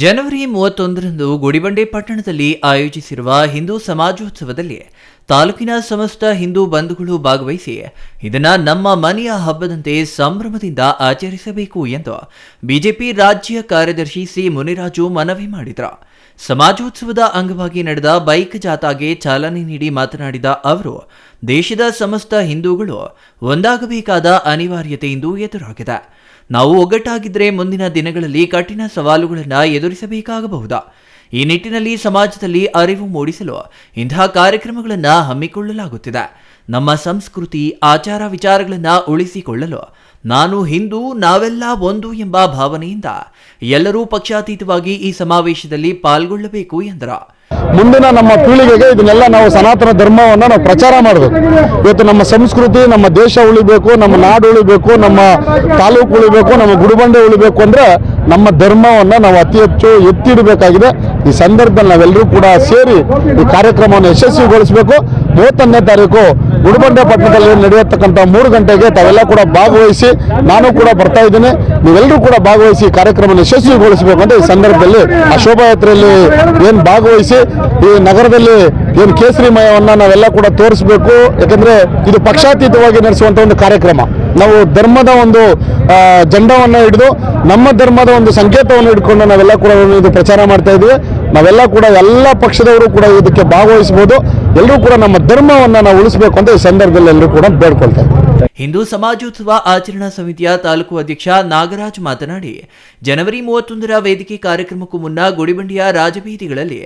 ಜನವರಿ ಮೂವತ್ತೊಂದರಂದು ಗುಡಿಬಂಡೆ ಪಟ್ಟಣದಲ್ಲಿ ಆಯೋಜಿಸಿರುವ ಹಿಂದೂ ಸಮಾಜೋತ್ಸವದಲ್ಲಿ ತಾಲೂಕಿನ ಸಮಸ್ತ ಹಿಂದೂ ಬಂಧುಗಳು ಭಾಗವಹಿಸಿ ಇದನ್ನ ನಮ್ಮ ಮನೆಯ ಹಬ್ಬದಂತೆ ಸಂಭ್ರಮದಿಂದ ಆಚರಿಸಬೇಕು ಎಂದು ಬಿಜೆಪಿ ರಾಜ್ಯ ಕಾರ್ಯದರ್ಶಿ ಸಿ ಮುನಿರಾಜು ಮನವಿ ಮಾಡಿದರು. ಸಮಾಜೋತ್ಸವದ ಅಂಗವಾಗಿ ನಡೆದ ಬೈಕ್ ಜಾಥಾಗೆ ಚಾಲನೆ ನೀಡಿ ಮಾತನಾಡಿದ ಅವರು, ದೇಶದ ಸಮಸ್ತ ಹಿಂದೂಗಳು ಒಂದಾಗಬೇಕಾದ ಅನಿವಾರ್ಯತೆಯಿಂದ ಎದುರಾಗಿದೆ. ನಾವು ಒಗ್ಗಟ್ಟಾಗಿದ್ದರೆ ಮುಂದಿನ ದಿನಗಳಲ್ಲಿ ಕಠಿಣ ಸವಾಲುಗಳನ್ನು ಎದುರಿಸಬೇಕಾಗಬಹುದಾ? ಈ ನಿಟ್ಟಿನಲ್ಲಿ ಸಮಾಜದಲ್ಲಿ ಅರಿವು ಮೂಡಿಸಲು ಇಂತಹ ಕಾರ್ಯಕ್ರಮಗಳನ್ನು ಹಮ್ಮಿಕೊಳ್ಳಲಾಗುತ್ತಿದೆ. ನಮ್ಮ ಸಂಸ್ಕೃತಿ, ಆಚಾರ ವಿಚಾರಗಳನ್ನು ಉಳಿಸಿಕೊಳ್ಳಲು ನಾನು ಹಿಂದೂ, ನಾವೆಲ್ಲ ಒಂದು ಎಂಬ ಭಾವನೆಯಿಂದ ಎಲ್ಲರೂ ಪಕ್ಷಾತೀತವಾಗಿ ಈ ಸಮಾವೇಶದಲ್ಲಿ ಪಾಲ್ಗೊಳ್ಳಬೇಕು ಎಂದರು. ಮುಂದಿನ ನಮ್ಮ ಪೀಳಿಗೆಗೆ ಇದನ್ನೆಲ್ಲ ನಾವು ಸನಾತನ ಧರ್ಮವನ್ನು ನಾವು ಪ್ರಚಾರ ಮಾಡಬೇಕು. ಇವತ್ತು ನಮ್ಮ ಸಂಸ್ಕೃತಿ, ನಮ್ಮ ದೇಶ ಉಳಿಬೇಕು, ನಮ್ಮ ನಾಡು ಉಳಿಬೇಕು, ನಮ್ಮ ತಾಲೂಕು ಉಳಿಬೇಕು, ನಮ್ಮ ಗುಡಿಬಂಡೆ ಉಳಿಬೇಕು ಅಂದ್ರೆ ನಮ್ಮ ಧರ್ಮವನ್ನು ನಾವು ಅತಿ ಹೆಚ್ಚು ಎತ್ತಿಡಬೇಕಾಗಿದೆ. ಈ ಸಂದರ್ಭದಲ್ಲಿ ನಾವೆಲ್ಲರೂ ಕೂಡ ಸೇರಿ ಈ ಕಾರ್ಯಕ್ರಮವನ್ನು ಯಶಸ್ವಿಗೊಳಿಸಬೇಕು. ಮೂವತ್ತೊಂದನೇ ತಾರೀಕು ಗುಡಿಬಂಡೆ ಪಟ್ಟಣದಲ್ಲಿ ನಡೆಯತಕ್ಕಂಥ ಮೂರು ಗಂಟೆಗೆ ತಾವೆಲ್ಲ ಕೂಡ ಭಾಗವಹಿಸಿ ನಾನು ಕೂಡ ಬರ್ತಾ ಇದ್ದೀನಿ. ನೀವೆಲ್ಲರೂ ಕೂಡ ಭಾಗವಹಿಸಿ ಈ ಕಾರ್ಯಕ್ರಮವನ್ನು ಯಶಸ್ವಿಗೊಳಿಸಬೇಕು ಅಂತ ಈ ಸಂದರ್ಭದಲ್ಲಿ ಆ ಶೋಭಾಯಾತ್ರೆಯಲ್ಲಿ ಏನು ಭಾಗವಹಿಸಿ, ಈ ನಗರದಲ್ಲಿ ಏನು ಕೇಸರಿಮಯವನ್ನು ನಾವೆಲ್ಲ ಕೂಡ ತೋರಿಸಬೇಕು. ಯಾಕಂದ್ರೆ ಇದು ಪಕ್ಷಾತೀತವಾಗಿ ನಡೆಸುವಂಥ ಒಂದು ಕಾರ್ಯಕ್ರಮ. ನಾವು ಧರ್ಮದ ಒಂದು ಜಂಡವನ್ನು ಹಿಡಿದು ನಮ್ಮ ಧರ್ಮದ ಒಂದು ಸಂಕೇತವನ್ನು ಇಟ್ಕೊಂಡು ನಾವೆಲ್ಲ ಕೂಡ ಇದು ಪ್ರಚಾರ ಮಾಡ್ತಾ ಇದ್ದೀವಿ. ನಾವೆಲ್ಲ ಕೂಡ ಎಲ್ಲ ಪಕ್ಷದವರು ಕೂಡ ಇದಕ್ಕೆ ಭಾಗವಹಿಸಬಹುದು. ಎಲ್ಲರೂ ಕೂಡ ನಮ್ಮ ಧರ್ಮವನ್ನು ನಾವು ಉಳಿಸಬೇಕು ಅಂತ ಈ ಸಂದರ್ಭದಲ್ಲಿ ಎಲ್ಲರೂ ಕೂಡ ಬೇಡ್ಕೊಳ್ತಾ ಇದ್ದೀವಿ. ಹಿಂದೂ ಸಮಾಜೋತ್ಸವ ಆಚರಣಾ ಸಮಿತಿಯ ತಾಲೂಕು ಅಧ್ಯಕ್ಷ ನಾಗರಾಜ್ ಮಾತನಾಡಿ, ಜನವರಿ ಮೂವತ್ತೊಂದರ ವೇದಿಕೆ ಕಾರ್ಯಕ್ರಮಕ್ಕೂ ಮುನ್ನ ಗುಡಿಬಂಡಿಯ ರಾಜಬೀದಿಗಳಲ್ಲಿ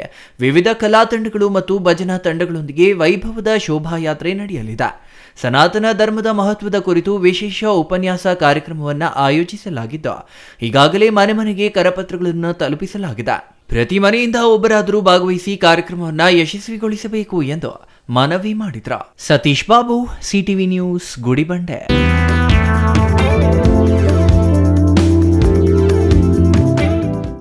ವಿವಿಧ ಕಲಾ ತಂಡಗಳು ಮತ್ತು ಭಜನಾ ತಂಡಗಳೊಂದಿಗೆ ವೈಭವದ ಶೋಭಾಯಾತ್ರೆ ನಡೆಯಲಿದೆ. ಸನಾತನ ಧರ್ಮದ ಮಹತ್ವದ ಕುರಿತು ವಿಶೇಷ ಉಪನ್ಯಾಸ ಕಾರ್ಯಕ್ರಮವನ್ನು ಆಯೋಜಿಸಲಾಗಿದ್ದ. ಈಗಾಗಲೇ ಮನೆ ಮನೆಗೆ ಕರಪತ್ರಗಳನ್ನು ತಲುಪಿಸಲಾಗಿದೆ. ಪ್ರತಿ ಮನೆಯಿಂದ ಒಬ್ಬರಾದರೂ ಭಾಗವಹಿಸಿ ಕಾರ್ಯಕ್ರಮವನ್ನು ಯಶಸ್ವಿಗೊಳಿಸಬೇಕು ಎಂದು ಮನವಿ ಮಾಡಿದ್ರ. Satish Babu, CTV news, Gudibande.